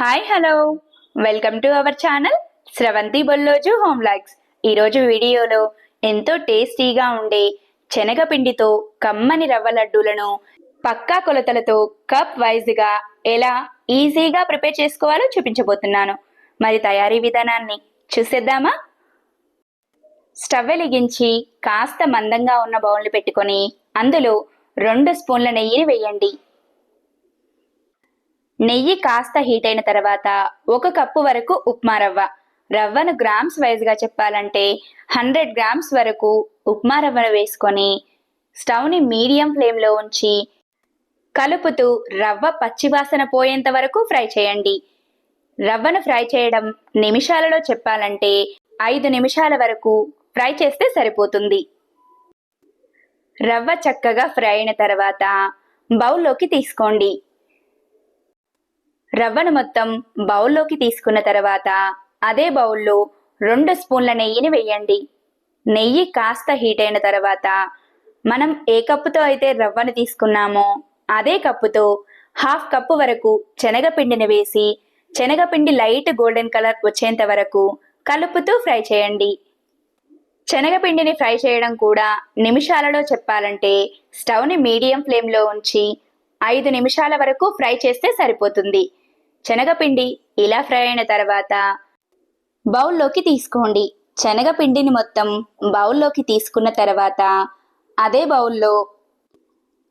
Hi hello welcome to our channel Sravanthi Bolloju home logs ఈరోజు వీడియోలో ఎంతో టేస్టీగా ఉండే శనగపిండితో కమ్మని రవ్వ లడ్డూలను పక్కా కొలతలతో కప్ వైజ్గా ఎలా ఈజీగా ప్రిపేర్ చేసుకోవాలో చూపించబోతున్నాను. మరి తయారీ విధానాన్ని చూసేద్దామా? స్టవ్ వెలిగించి కాస్త మందంగా ఉన్న బౌల్ని పెట్టుకొని అందులో రెండు స్పూన్ల నెయ్యిని వేయండి. నెయ్యి కాస్త హీట్ అయిన తర్వాత ఒక కప్పు వరకు ఉప్మా రవ్వ. రవ్వను గ్రామ్స్ వైజ్గా చెప్పాలంటే హండ్రెడ్ గ్రామ్స్ వరకు ఉప్మా రవ్వను వేసుకొని స్టవ్ని మీడియం ఫ్లేమ్లో ఉంచి కలుపుతూ రవ్వ పచ్చివాసన పోయేంత వరకు ఫ్రై చేయండి. రవ్వను ఫ్రై చేయడం నిమిషాలలో చెప్పాలంటే ఐదు నిమిషాల వరకు ఫ్రై చేస్తే సరిపోతుంది. రవ్వ చక్కగా ఫ్రై అయిన తర్వాత బౌల్లోకి తీసుకోండి. రవ్వను మొత్తం బౌల్లోకి తీసుకున్న తర్వాత అదే బౌల్లో రెండు స్పూన్ల నెయ్యిని వేయండి. నెయ్యి కాస్త హీట్ అయిన తర్వాత మనం ఏ కప్పుతో అయితే రవ్వను తీసుకున్నామో అదే కప్పుతో హాఫ్ కప్పు వరకు శనగపిండిని వేసి శనగపిండి లైట్ గోల్డెన్ కలర్ వచ్చేంత వరకు కలుపుతూ ఫ్రై చేయండి. శనగపిండిని ఫ్రై చేయడం కూడా నిమిషాలలో చెప్పాలంటే స్టవ్ని మీడియం ఫ్లేమ్లో ఉంచి ఐదు నిమిషాల వరకు ఫ్రై చేస్తే సరిపోతుంది. శనగపిండి ఇలా ఫ్రై అయిన తర్వాత బౌల్లోకి తీసుకోండి. శనగపిండిని మొత్తం బౌల్లోకి తీసుకున్న తర్వాత అదే బౌల్లో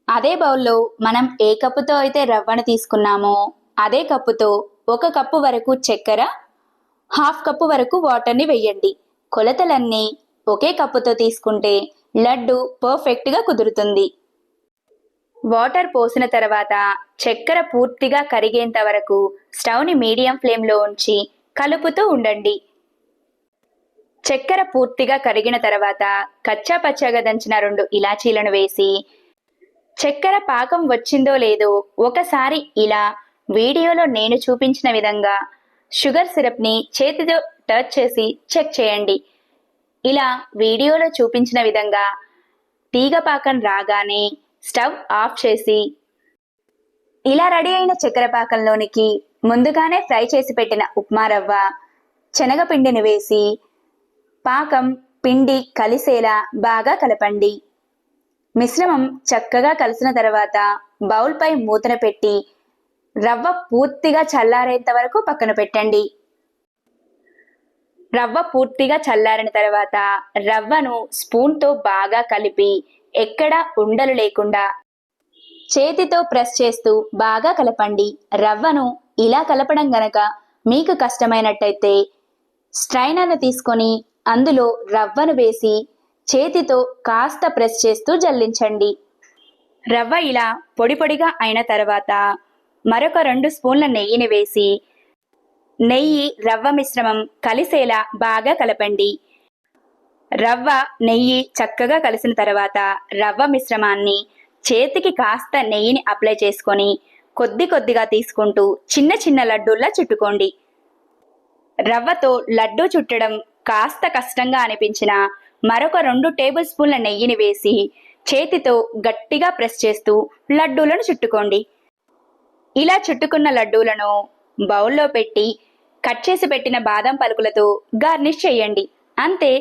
అదే బౌల్లో మనం ఏ కప్పుతో అయితే రవ్వను తీసుకున్నామో అదే కప్పుతో ఒక కప్పు వరకు చక్కెర హాఫ్ కప్పు వరకు వాటర్ని వెయ్యండి కొలతలన్నీ ఒకే కప్పుతో తీసుకుంటే లడ్డు పర్ఫెక్ట్గా కుదురుతుంది. వాటర్ పోసిన తర్వాత చక్కెర పూర్తిగా కరిగేంత వరకు స్టవ్ని మీడియం ఫ్లేమ్లో ఉంచి కలుపుతూ ఉండండి. చక్కెర పూర్తిగా కరిగిన తర్వాత కచ్చా పచ్చగా దంచిన రెండు ఇలాచీలను వేసి చక్కెర పాకం వచ్చిందో లేదో ఒకసారి ఇలా వీడియోలో నేను చూపించిన విధంగా షుగర్ సిరప్ని చేతితో టచ్ చేసి చెక్ చేయండి. ఇలా వీడియోలో చూపించిన విధంగా తీగ పాకం రాగానే స్టవ్ ఆఫ్ చేసి ఇలా రెడీ అయిన చక్కెర పాకంలోనికి ముందుగానే ఫ్రై చేసి పెట్టిన ఉప్మా రవ్వ శనగపిండిని వేసి పాకం పిండి కలిసేలా బాగా కలపండి. మిశ్రమం చక్కగా కలిసిన తర్వాత బౌల్పై మూతన పెట్టి రవ్వ పూర్తిగా చల్లారేంత వరకు పక్కన పెట్టండి. రవ్వ పూర్తిగా చల్లారిన తర్వాత రవ్వను స్పూన్తో బాగా కలిపి ఎక్కడా ఉండలు లేకుండా చేతితో ప్రెస్ చేస్తూ బాగా కలపండి. రవ్వను ఇలా కలపడం గనక మీకు కష్టమైనట్టయితే స్ట్రైనర్ను తీసుకొని అందులో రవ్వను వేసి చేతితో కాస్త ప్రెస్ చేస్తూ జల్లించండి. రవ్వ ఇలా పొడి పొడిగా అయిన తర్వాత మరొక రెండు స్పూన్ల నెయ్యిని వేసి నెయ్యి రవ్వ మిశ్రమం కలిసేలా బాగా కలపండి. రవ్వ నెయ్యి చక్కగా కలిసిన తర్వాత రవ్వ మిశ్రమాన్ని చేతికి కాస్త నెయ్యిని అప్లై చేసుకొని కొద్ది కొద్దిగా తీసుకుంటూ చిన్న చిన్న లడ్డూల్లా చుట్టుకోండి. రవ్వతో లడ్డూ చుట్టడం కాస్త కష్టంగా అనిపించిన మరొక రెండు టేబుల్ స్పూన్ల నెయ్యిని వేసి చేతితో గట్టిగా ప్రెస్ చేస్తూ లడ్డూలను చుట్టుకోండి. ఇలా చుట్టుకున్న లడ్డూలను బౌల్లో పెట్టి కట్ చేసి పెట్టిన బాదం పలుకులతో గార్నిష్ చేయండి. అంతే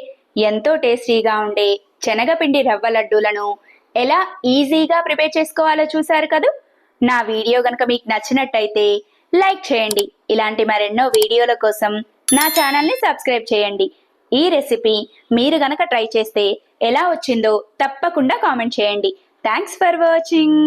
ఎంతో టేస్టీగా ఉండే శనగపిండి రవ్వ లడ్డూలను ఎలా ఈజీగా ప్రిపేర్ చేసుకోవాలో చూశారు కదూ? నా వీడియో కనుక మీకు నచ్చినట్టయితే లైక్ చేయండి. ఇలాంటి మరెన్నో వీడియోల కోసం నా ఛానల్ని సబ్స్క్రైబ్ చేయండి. ఈ రెసిపీ మీరు గనక ట్రై చేస్తే ఎలా వచ్చిందో తప్పకుండా కామెంట్ చేయండి. Thanks for watching